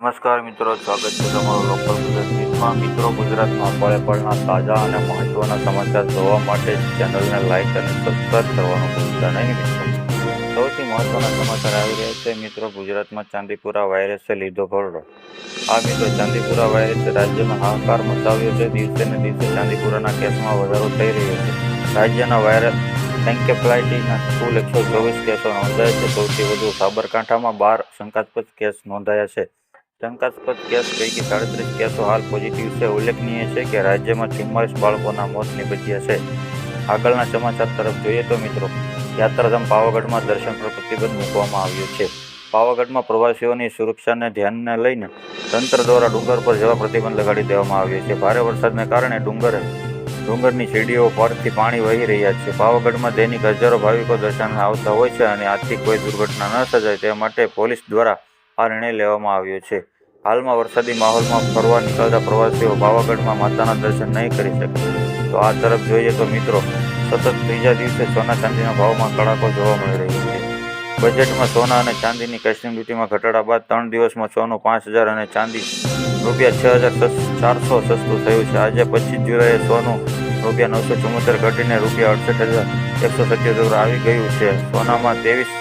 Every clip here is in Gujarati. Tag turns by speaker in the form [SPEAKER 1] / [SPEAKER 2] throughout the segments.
[SPEAKER 1] નમસ્કાર મિત્રો, સ્વાગત છે તમારું લોકલ ગુજરાત મિત્રો, ગુજરાતમાં પળે પળના તાજા અને મહત્વના સમાચાર જોવા માટે ચેનલને લાઇક અને સબસ્ક્રાઈબ કરવાનું ભૂલતા નહીં સૌથી મહત્વના સમાચાર આવી રહ્યા છે મિત્રો, ગુજરાતમાં ચાંદીપુરા વાયરસે લીધો ભરડો. આ મિત્રો, ચાંદીપુરા વાયરસે રાજ્યમાં હાહાકાર મચાવ્યો છે. દિવસે ને દિવસે ચાંદીપુરાના કેસમાં વધારો થઈ રહ્યો છે. રાજ્યના વાયરસ એન્કેફ્લાઇટીના કુલ એકસો ચોવીસ કેસો નોંધાયા છે. સૌથી વધુ સાબરકાંઠામાં બાર શંકાસ્પદ કેસ નોંધાયા છે. શંકાસ્પદ કેસ પૈકી સાડત્રીસ કેસો હાલ પોઝિટિવ છે. ઉલ્લેખનીય છે કે રાજ્યમાં ચુમ્માલીસ બાળકોના મોત નિપજ્યા છે. આગળના સમાચાર તરફ જોઈએ તો મિત્રો, યાત્રાધામ પાવાગઢમાં દર્શન પર પ્રતિબંધ મૂકવામાં આવ્યો છે. પાવાગઢમાં પ્રવાસીઓની સુરક્ષાને ધ્યાનને લઈને તંત્ર દ્વારા ડુંગર પર જવા પ્રતિબંધ લગાડી દેવામાં આવ્યો છે. ભારે વરસાદને કારણે ડુંગર, ડુંગરની સીડીઓ પરથી પાણી વહી રહ્યા છે. પાવાગઢમાં દૈનિક હજારો ભાવિકો દર્શન આવતા હોય છે અને આથી કોઈ દુર્ઘટના ન સર્જાય. તે માટે પોલીસ દ્વારા આ નિર્ણય લેવામાં આવ્યો છે. હાલમાં વરસાદી માહોલમાં ફરવા નીકળતા પ્રવાસીઓ પાવાગઢમાં માતાના દર્શન નહીં કરી શકે. તો આ તરફ જોઈએ તો મિત્રો, સતત ત્રીજા દિવસે સોના ચાંદીના ભાવમાં કડાકો જોવા મળી રહ્યો છે. બજેટમાં સોના અને ચાંદીની કસ્ટમ ડ્યુટીમાં ઘટાડા બાદ ત્રણ દિવસમાં સોનું પાંચ હજાર અને ચાંદી રૂપિયા છ હજાર ચારસો સસ્તું થયું છે. આજે પચીસ જુલાઈએ સોનું રૂપિયા નવસો ચુમ્મોતેર ઘટીને રૂપિયા અડસઠ હજાર એકસો સત્યોતેર આવી ગયું છે. સોનામાં ત્રેવીસ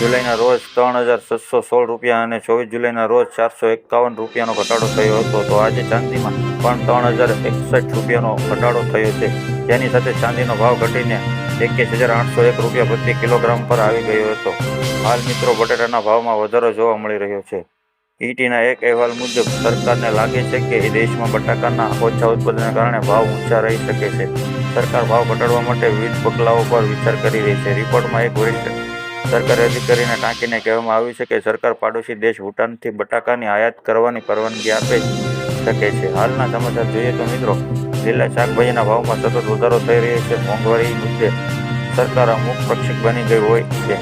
[SPEAKER 1] જુલાઈના રોજ ત્રણ હજાર છસો સોળ રૂપિયા અને ચોવીસ જુલાઈના રોજ ચારસો એકાવન રૂપિયાનો ઘટાડો થયો હતો. તો આજે ચાંદીમાં પણ ત્રણ હજાર એકસઠ રૂપિયાનો ઘટાડો થયો છે. જેની સાથે ચાંદીનો ભાવ ઘટીને એકવીસ હજાર આઠસો એક રૂપિયા પ્રતિ કિલોગ્રામ પર આવી ગયો હતો. હાલ મિત્રો બટાટાના ભાવમાં વધારો જોવા મળી રહ્યો છે. ઈટીના એક અહેવાલ મુજબ, સરકારને લાગે છે કે દેશમાં બટાકાના ઓછા ઉત્પાદનને કારણે ભાવ ઊંચા રહી શકે છે. સરકાર ભાવ ઘટાડવા માટે વિવિધ પગલાઓ પર વિચાર કરી રહી છે. રિપોર્ટમાં એક વરિષ્ઠ સરકારી અધિકારીને ટાંકીને કહેવામાં આવ્યું છે કે સરકાર પાડોશી દેશ ભૂટાનથી બટાકાની આયાત કરવાની પરવાનગી આપે શકે છે. હાલના સમાચાર જોઈએ તો મિત્રો, લીલા શાકભાજીના ભાવમાં સતત વધારો થઈ રહ્યો છે. મોંઘવારી મુદ્દે સરકાર અમુક પ્રક્ષિક બની ગઈ હોય છે.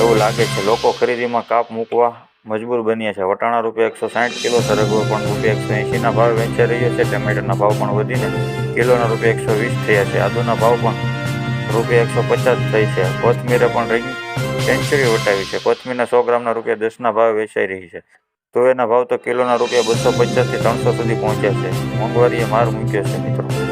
[SPEAKER 1] એવું લાગે છે. લોકો ખરીદીમાં કાપ મૂકવા મજબૂર બન્યા છે. વટાણા રૂપિયા એકસો સાઠ કિલો, સરગવો પણ રૂપિયા એકસો એંશીના ભાવે વેચાઈ રહ્યો છે. ટમેટાના ભાવ પણ વધીને કિલોના રૂપિયા એકસો વીસ થયા છે. આદુના ભાવ પણ રૂપિયા એકસો પચાસ થઈ છે. કોથમીરે પણ સેન્ચુરી વટાવી છે. કોથમીરના સો ગ્રામના રૂપિયા દસના ભાવે વેચાઈ રહી છે. તુવેરના ભાવ તો કિલોના રૂપિયા બસો પચાસથી ત્રણસો સુધી પહોંચ્યા છે. મોંઘવારીએ માર મૂક્યો છે મિત્રો.